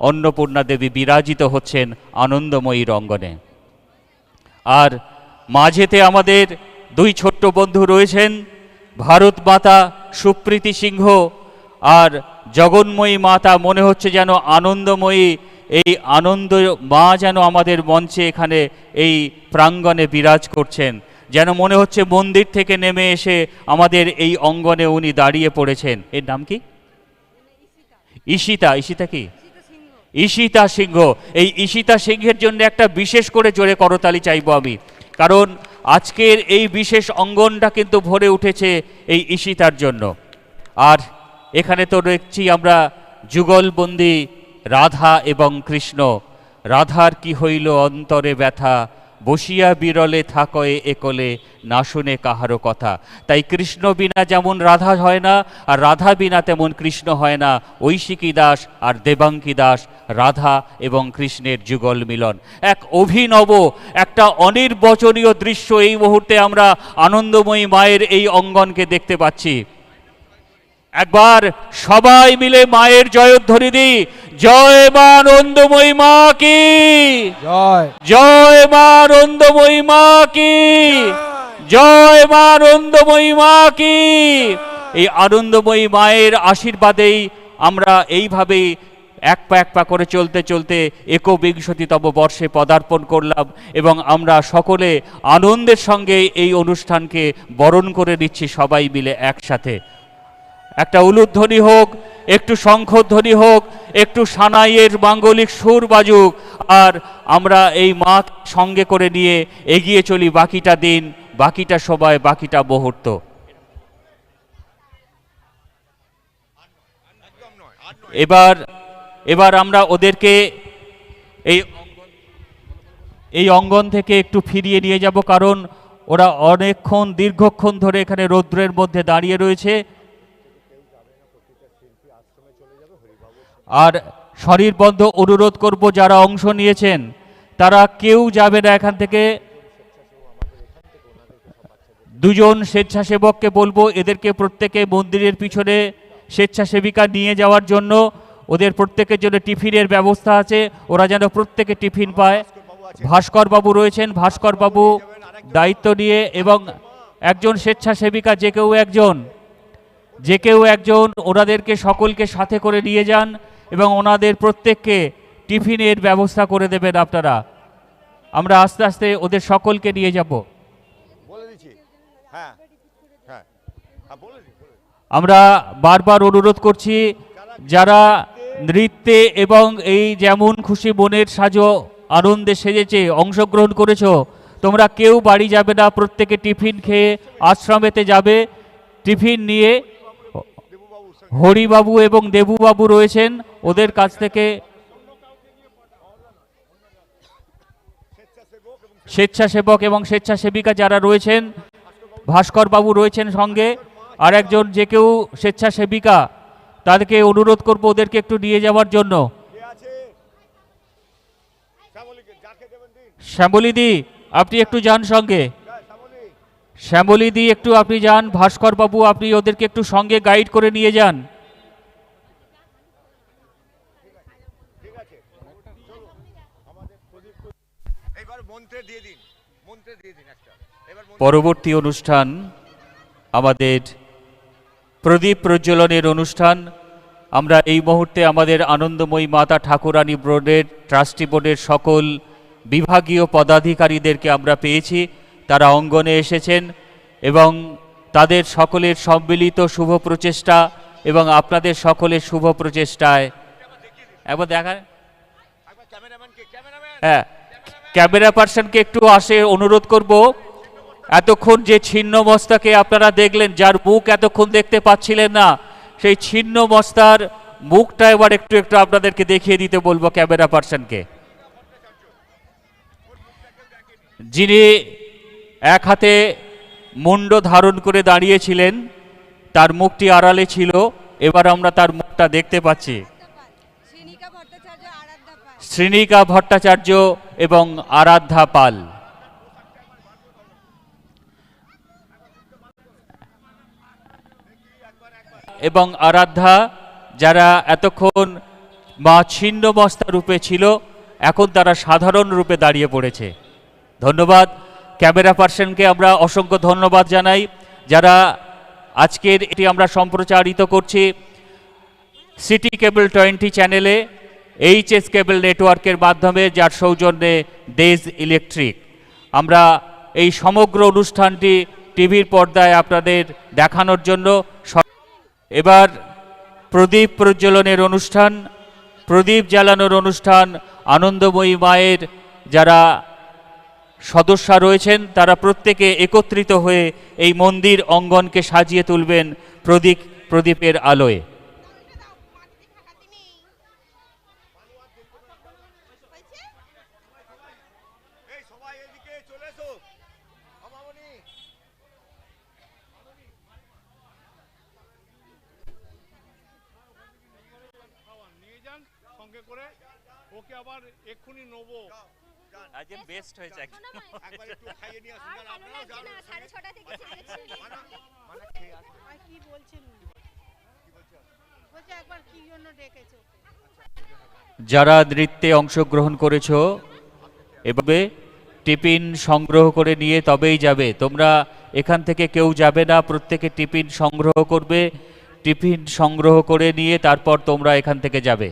অন্নপূর্ণা দেবী বিরাজিত হচ্ছেন আনন্দময়ী রঙ্গনে। আর মাঝেতে আমাদের দুই ছোট্ট বন্ধু রয়েছেন ভারত মাতা সুপ্রীতি সিংহ আর জগন্ময়ী মাতা, মনে হচ্ছে যেন আনন্দময়ী, এই আনন্দ মা যেন আমাদের মঞ্চে এখানে এই প্রাঙ্গণে বিরাজ করছেন। যেন মনে হচ্ছে মন্দির থেকে নেমে এসে আমাদের এই অঙ্গনে উনি দাঁড়িয়ে পড়েছেন। এর নাম কি? ঈশিতা। ঈশিতা কি? ঈশিতা সিংহ। এই ঈশিতা সিংহের জন্য একটা বিশেষ করে জোরে করতালি চাইব আমি। কারণ আজকের এই বিশেষ অঙ্গনটা কিন্তু ভরে উঠেছে এই ঈশিতার জন্য। আর এখানে তো দেখছি আমরা যুগলবন্দি রাধা এবং কৃষ্ণ। রাধার কি হইল অন্তরে ব্যথা বসিয়া বিরলে থাকয়ে একলে না শুনে কাহারও কথা। তাই কৃষ্ণ বিনা যেমন রাধা হয় না, আর রাধা বিনা তেমন কৃষ্ণ হয় না। ঐশিকী দাস আর দেবাঙ্কী দাস, রাধা এবং কৃষ্ণের যুগল মিলন। এক অভিনব, একটা অনির্বচনীয় দৃশ্য এই মুহূর্তে আমরা আনন্দময়ী মায়ের এই অঙ্গনকে দেখতে পাচ্ছি। একবার সবাই মিলে মায়ের জয়ধ্বনি দিই। জয় মা আনন্দময়ী মা কি? জয়। জয় মা আনন্দময়ী মা কি? জয় মা আনন্দময়ী মা কি? এই আনন্দময়ী মায়ের আশীর্বাদেই আমরা এইভাবেই এক পা এক পা করে চলতে চলতে একবিংশতিতম বর্ষে পদার্পণ করলাম এবং আমরা সকলে আনন্দের সঙ্গে এই অনুষ্ঠানকে বরণ করে নিচ্ছি সবাই মিলে একসাথে। একটা উলুধ্বনি হোক, একটু শঙ্খধ্বনি হোক, একটু সানাইয়ের মাঙ্গলিক সুর বাজুক, আর আমরা এই মা সঙ্গে করে নিয়ে এগিয়ে চলি বাকিটা দিন, বাকিটা সময়, বাকিটা মুহূর্ত। এবার এবার আমরা ওদেরকে এই এই অঙ্গন থেকে একটু ফিরিয়ে নিয়ে যাব, কারণ ওরা অনেকক্ষণ, দীর্ঘক্ষণ ধরে এখানে রৌদ্রের মধ্যে দাঁড়িয়ে রয়েছে। আর শরীর বন্ধ অনুরোধ করব যারা অংশ নিয়েছেন, তারা কেউ যাবে না এখান থেকে। দুজন স্বেচ্ছাসেবককে বলব, এদেরকে প্রত্যেকে মন্দিরের পিছনে স্বেচ্ছাসেবিকা নিয়ে যাওয়ার জন্য। ওদের প্রত্যেকের জন্য টিফিনের ব্যবস্থা আছে, ওরা যেন প্রত্যেকে টিফিন পায়। ভাস্কর বাবু রয়েছেন ভাস্কর বাবু দায়িত্ব নিয়ে এবং একজন স্বেচ্ছাসেবিকা, যে কেউ একজন, যে কেউ একজন, ওনাদেরকে সকলকে সাথে করে নিয়ে যান। এবং ওনাদের প্রত্যেককে টিফিনের ব্যবস্থা করে দেবেন আপনারা। আমরা আস্তে আস্তে ওদের সকলকে নিয়ে যাব। হ্যাঁ হ্যাঁ। হ্যাঁ। আমরা বারবার অনুরোধ করছি যারা নৃত্যে এবং এই যেমন খুশি মনের সাজো আনন্দে সেজেছে অংশগ্রহণ করেছ তোমরা কেউ বাড়ি যাবে না প্রত্যেকে টিফিন খেয়ে আশ্রমেতে যাবে। টিফিন নিয়ে হরিবাবু এবং দেবুবাবু রয়েছেন, ওদের কাছ থেকে স্বেচ্ছাসেবক এবং স্বেচ্ছাসেবিকা যারা রয়েছেন ভাস্কর বাবু রয়েছেন সঙ্গে, আর একজন যে কেউ স্বেচ্ছাসেবিকা, তাদেরকে অনুরোধ করব ওদেরকে একটু নিয়ে যাওয়ার জন্য। শ্যামলিদি, আপনি একটু যান সঙ্গে। শ্যামলিদি একটু আপনি যান। ভাস্কর বাবু আপনি ওদেরকে একটু সঙ্গে গাইড করে নিয়ে যান। পরবর্তী অনুষ্ঠান আমাদের প্রদীপ প্রজ্বলনের অনুষ্ঠান। আমরা এই মুহূর্তে আমাদের আনন্দময়ী মাতা ঠাকুরানী বোর্ডের ট্রাস্টি বোর্ডের সকল বিভাগীয় পদাধিকারীদেরকে আমরা পেয়েছি। তারা অঙ্গনে এসেছেন এবং তাদের সকলের সম্মিলিত শুভ প্রচেষ্টা এবং আপনাদের সকলের শুভ প্রচেষ্টায় একবার ক্যামেরাম্যান হ্যাঁ ক্যামেরা পার্সনকে একটু আসে অনুরোধ করব। এতক্ষণ যে ছিন্ন মস্তাকে আপনারা দেখলেন, যার মুখ এতক্ষণ দেখতে পাচ্ছিলেন না, সেই ছিন্ন মস্তার মুখটা এবার একটু একটু আপনাদেরকে দেখিয়ে দিতে বলব ক্যামেরা পার্সনকে। যিনি এক হাতে মুন্ড ধারণ করে দাঁড়িয়েছিলেন, তার মুখটি আড়ালে ছিল, এবার আমরা তার মুখটা দেখতে পাচ্ছি। শ্রীনিকা ভট্টাচার্য এবং আরাধ্যা পাল। এবং আরাধ্যা যারা এতক্ষণ মা ছিন্নমস্তা রূপে ছিল, এখন তারা সাধারণ রূপে দাঁড়িয়ে পড়েছে। ধন্যবাদ। ক্যামেরা পার্সনকে আমরা অসংখ্য ধন্যবাদ জানাই, যারা আজকের এটি আমরা সম্প্রচারিত করছি সিটি কেবল টোয়েন্টি চ্যানেলে এইচএস কেবল নেটওয়ার্কের মাধ্যমে, যার সৌজন্যে দেজ ইলেকট্রিক। আমরা এই সমগ্র অনুষ্ঠানটি টিভির পর্দায় আপনাদের দেখানোর জন্য এবার প্রদীপ প্রজ্বলনের অনুষ্ঠান, প্রদীপ জ্বালানোর অনুষ্ঠান, আনন্দময়ী মায়ের যারা সদস্যা রয়েছেন, তারা প্রত্যেকে একত্রিত হয়ে এই মন্দির অঙ্গনকে সাজিয়ে তুলবেন প্রদীপ, প্রদীপের আলোয়। ওকে আবার এক্ষুনি নেব। আজ বেস্ট হয়েছে একবার একটু খাইয়ে নিয়ে আসুন আর কারণ ভালো আপনারাও লাগছে যান না সাড়ে ছটা থেকে ছেড়েছি মানা খেয়ে আসুন। আর কি বলছেন? বলছে একবার কি জন্য ডেকেছো যারা নৃত্যে অংশগ্রহণ করেছ এভাবে টিফিন সংগ্রহ করে নিয়ে তবেই যাবে। তোমরা এখান থেকে কেউ যাবে না প্রত্যেকে টিফিন সংগ্রহ করবে। টিফিন সংগ্রহ করে নিয়ে তারপর তোমরা এখান থেকে যাবে।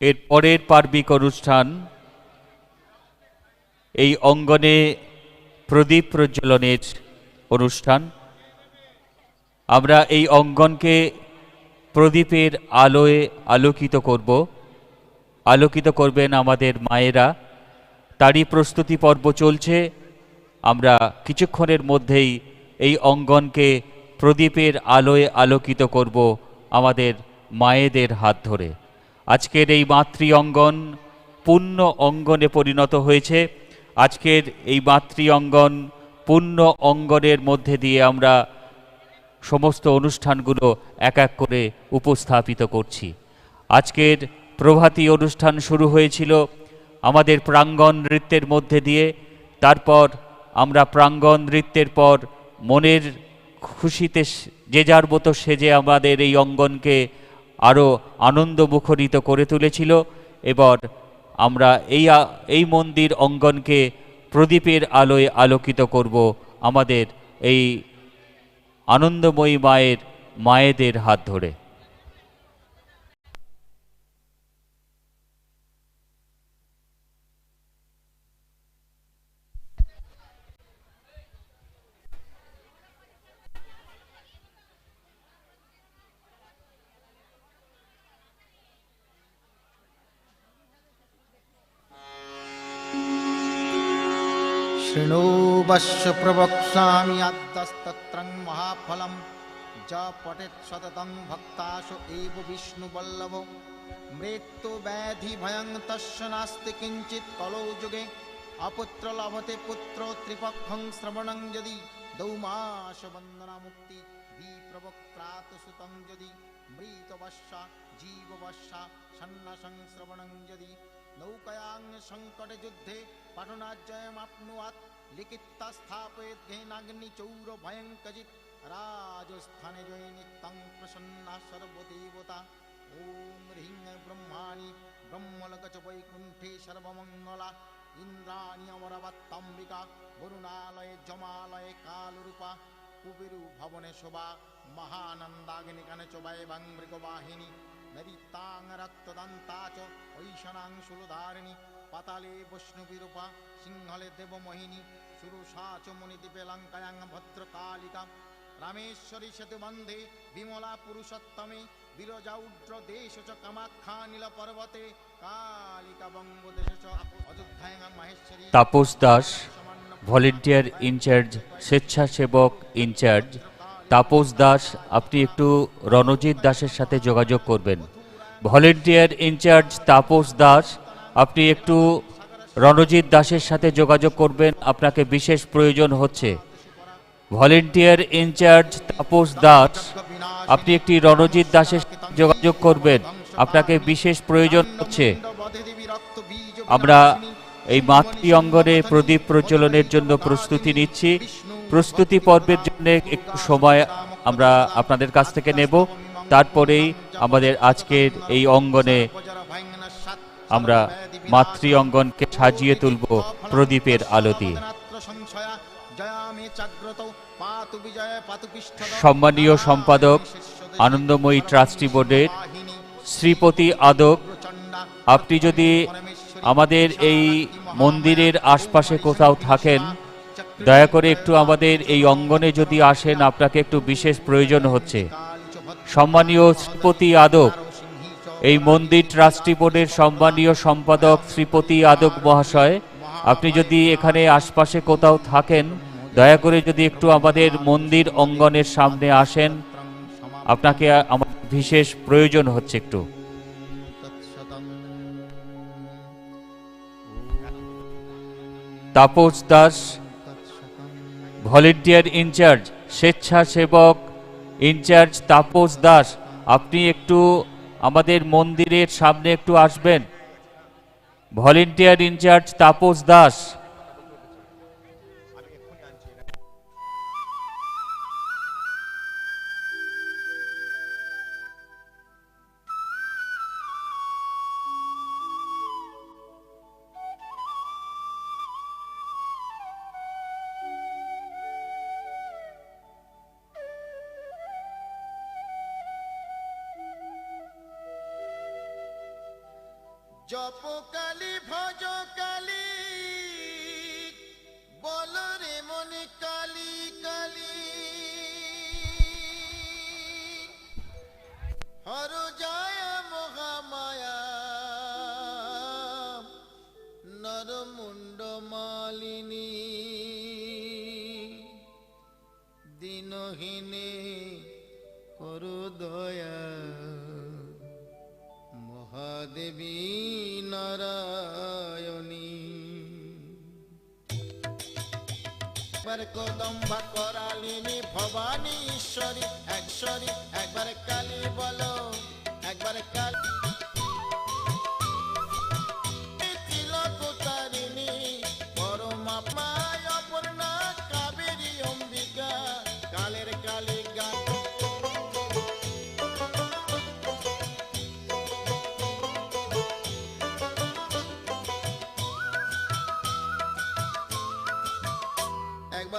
এর পরের পার্বিক অনুষ্ঠান এই অঙ্গনে প্রদীপ প্রজ্বলনের অনুষ্ঠান। আমরা এই অঙ্গনকে প্রদীপের আলোয় আলোকিত করব। আলোকিত করবেন আমাদের মায়েরা। তারই প্রস্তুতি পর্ব চলছে। আমরা কিছুক্ষণের মধ্যেই এই অঙ্গনকে প্রদীপের আলোয় আলোকিত করব আমাদের মায়েদের হাত ধরে। আজকের এই মাতৃ অঙ্গন পূর্ণ অঙ্গনে পরিণত হয়েছে। আজকের এই মাতৃ অঙ্গন পূর্ণ অঙ্গনের মধ্যে দিয়ে আমরা সমস্ত অনুষ্ঠানগুলো এক এক করে উপস্থাপিত করছি। আজকের প্রভাতী অনুষ্ঠান শুরু হয়েছিল আমাদের প্রাঙ্গণ নৃত্যের মধ্যে দিয়ে। তারপর আমরা প্রাঙ্গণ নৃত্যের পর মনের খুশিতে যে যার মতো সেজে আমাদের এই অঙ্গনকে আরও আনন্দ মুখরিত করে তুলেছিল, এবার আমরা এই এই মন্দির অঙ্গনকে প্রদীপের আলোয় আলোকিত করব আমাদের এই আনন্দময়ী মায়ের, মায়েদের হাত ধরে। शृणु वश्य प्रवक्ष्यामि अद्यस्तत्रं महाफलं ज पठेत् सततं भक्ताशु एव विष्णुवल्लभो मृत्युव्याधिभयं तस्य नास्ति किञ्चित् कलौ युगे अपुत्र लभते पुत्रो त्रिपक्षं श्रवणं यदि दौमाशवन्दनामुक्ति विप्रवक्त्रात् सुतं यदि मृतवश्या जीववश्या सन्नसं श्रवणं यदि नौकयां सङ्कटे युद्धे पठनाजयमाप्नुयात् लिखित्वा स्थापयेत् घेनाग्निचौर भयं कजित् राजस्थाने जय नित्यं प्रसन्ना सर्वदेवता ॐ ह्रीं ब्रह्माणि ब्रह्मलकच वैकुण्ठे सर्वमङ्गला इन्द्राणि अमरवत्तम्बिका वरुणालये जमालये कालरूपा कुबेरु भवने शोभा महानन्दाग्निकने च वैभं मृगवाहिनी नरितां रक्तदन्ता च ऐषणां शूलधारिणी পাতালে বৈষ্ণবীরূপা সিংহলে দেবমোহিনী সুরুষা চ মণিদ্বীপে লঙ্কায়াং ভদ্রকালিকা রামেশ্বরী সেতু বন্ধে বিমলা পুরুষোত্তমে, বিরজাউড্র দেশ চ কামাখ্যা নীল পর্বতে, কালিকা বঙ্গদেশ চ অযোধ্যায়াং মাহেশ্বরী। তাপস দাস, ভলেন্টিয়ার ইনচার্জ, স্বেচ্ছাসেবক ইনচার্জ। তাপস দাস, আপনি একটু রণজিৎ দাসের সাথে যোগাযোগ করবেন। ভলেন্টিয়ার ইনচার্জ তাপস দাস আপনি একটু রণজিৎ দাসের সাথে যোগাযোগ করবেন। আপনাকে বিশেষ প্রয়োজন হচ্ছে। ভলেন্টিয়ার ইনচার্জ তাপস দাস, আপনি একটি রণজিৎ দাসের যোগাযোগ করবেন। আপনাকে বিশেষ প্রয়োজন হচ্ছে। আমরা এই মাতৃ অঙ্গনে প্রদীপ প্রজ্বলনের জন্য প্রস্তুতি নিচ্ছি। প্রস্তুতি পর্বের জন্য একটু সময় আমরা আপনাদের কাছ থেকে নেব। তারপরেই আমাদের আজকের এই অঙ্গনে আমরা মাতৃ অঙ্গনকে সাজিয়ে তুলব প্রদীপের আলো দিয়ে সম্মানীয় সম্পাদক, আনন্দময়ী ট্রাস্টি বোর্ডের শ্রীপতি আদক, আপনি যদি আমাদের এই মন্দিরের আশপাশে কোথাও থাকেন, দয়া করে একটু আমাদের এই অঙ্গনে যদি আসেন, আপনাকে একটু বিশেষ প্রয়োজন হচ্ছে। সম্মানীয় শ্রীপতি আদক এই মন্দির ট্রাস্টি বোর্ডের সম্মানীয় সম্পাদক শ্রীপতি আদক মহাশয়, আপনি যদি এখানে আশপাশে কোথাও থাকেন, দয়া করে যদি একটু আমাদের মন্দির অঙ্গনের সামনে আসেন, আপনাকে আমার বিশেষ প্রয়োজন হচ্ছে একটু। তাপস দাস, ভলেন্টিয়ার ইনচার্জ, স্বেচ্ছাসেবক ইনচার্জ তাপস দাস, আপনি একটু আমাদের মন্দিরের সামনে একটু আসবেন। ভলেন্টিয়ার ইনচার্জ তাপস দাস মালিনী দিনহীনে করু দয়া। মহাদেবী নারায়ণী। কদম্বা করালিনী ভবানী ঈশ্বরী একশ্বরী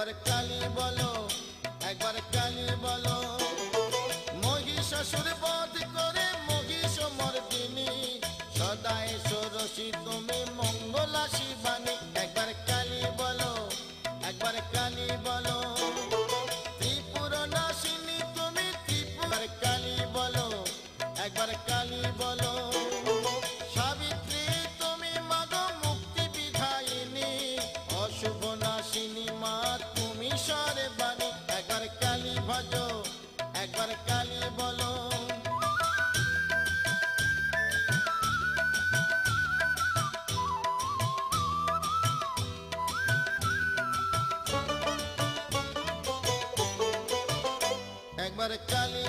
একবার কালী বলো, একবার কালী বলো। মহিষাসুর বধ করে মহিষ মর্দিনী, সদাই সরসী তুমি মঙ্গলা শিবানী একবার কালী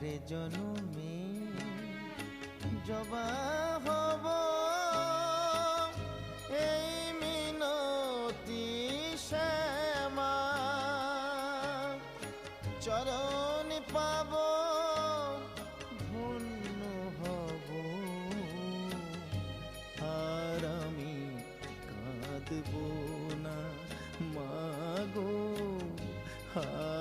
আরে জনমে জবা হব। এই মিনতি শ্যামা চরণ পাব, ধন্য হব। আর আমি কাঁদব না মাগো আর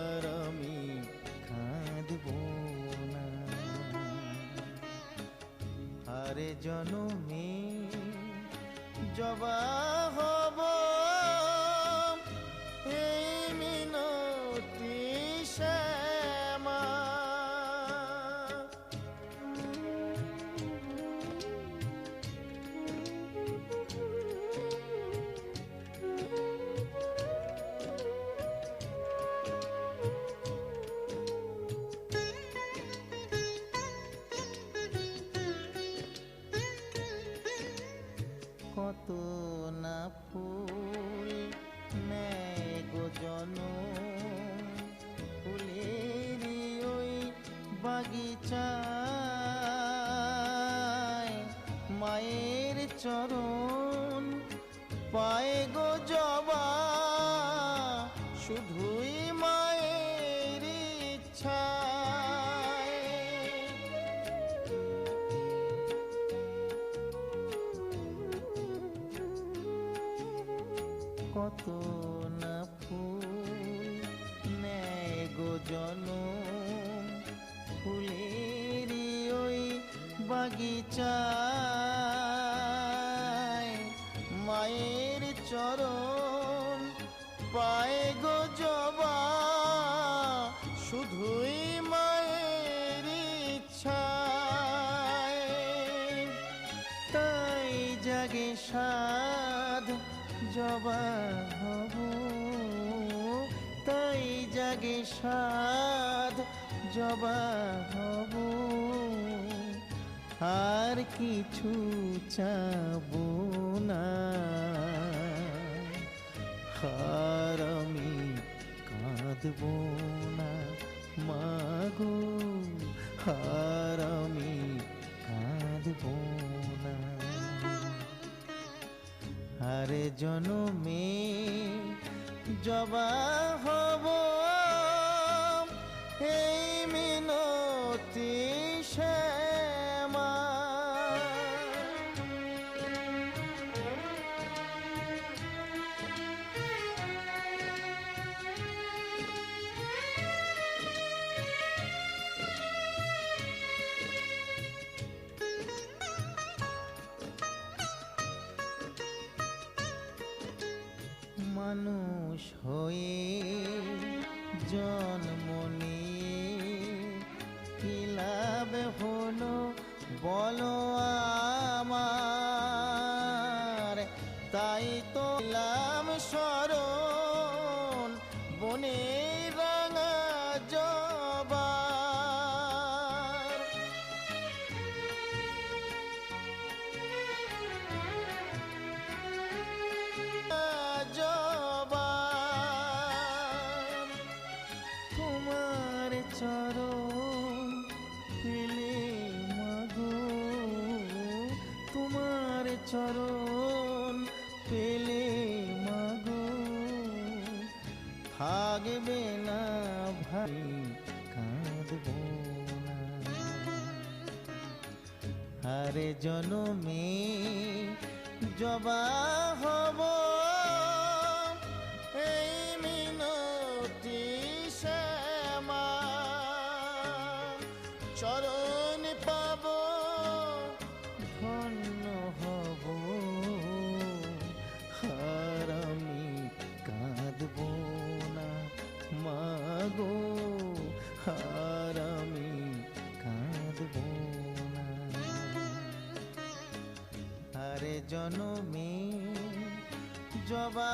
জনমে জবা বাগিচায় মায়ের চরণ পায়ে গো জবা শুধুই বাগিচায় মায়ের চরণ পায়ে গো জবা, শুধুই মায়ের ইচ্ছায়। তাই জাগে সাধ, জবা হব। তাই জাগে সাধ, জবা হব। কিছু চাব না। হার আমি কাঁদব না, মাগো। হার আমি কাঁদব না। আরে জনমে জবা বনে আরে জনমে জবা হব। এই মিনতি শ্যামা। চরণ জনমে জবা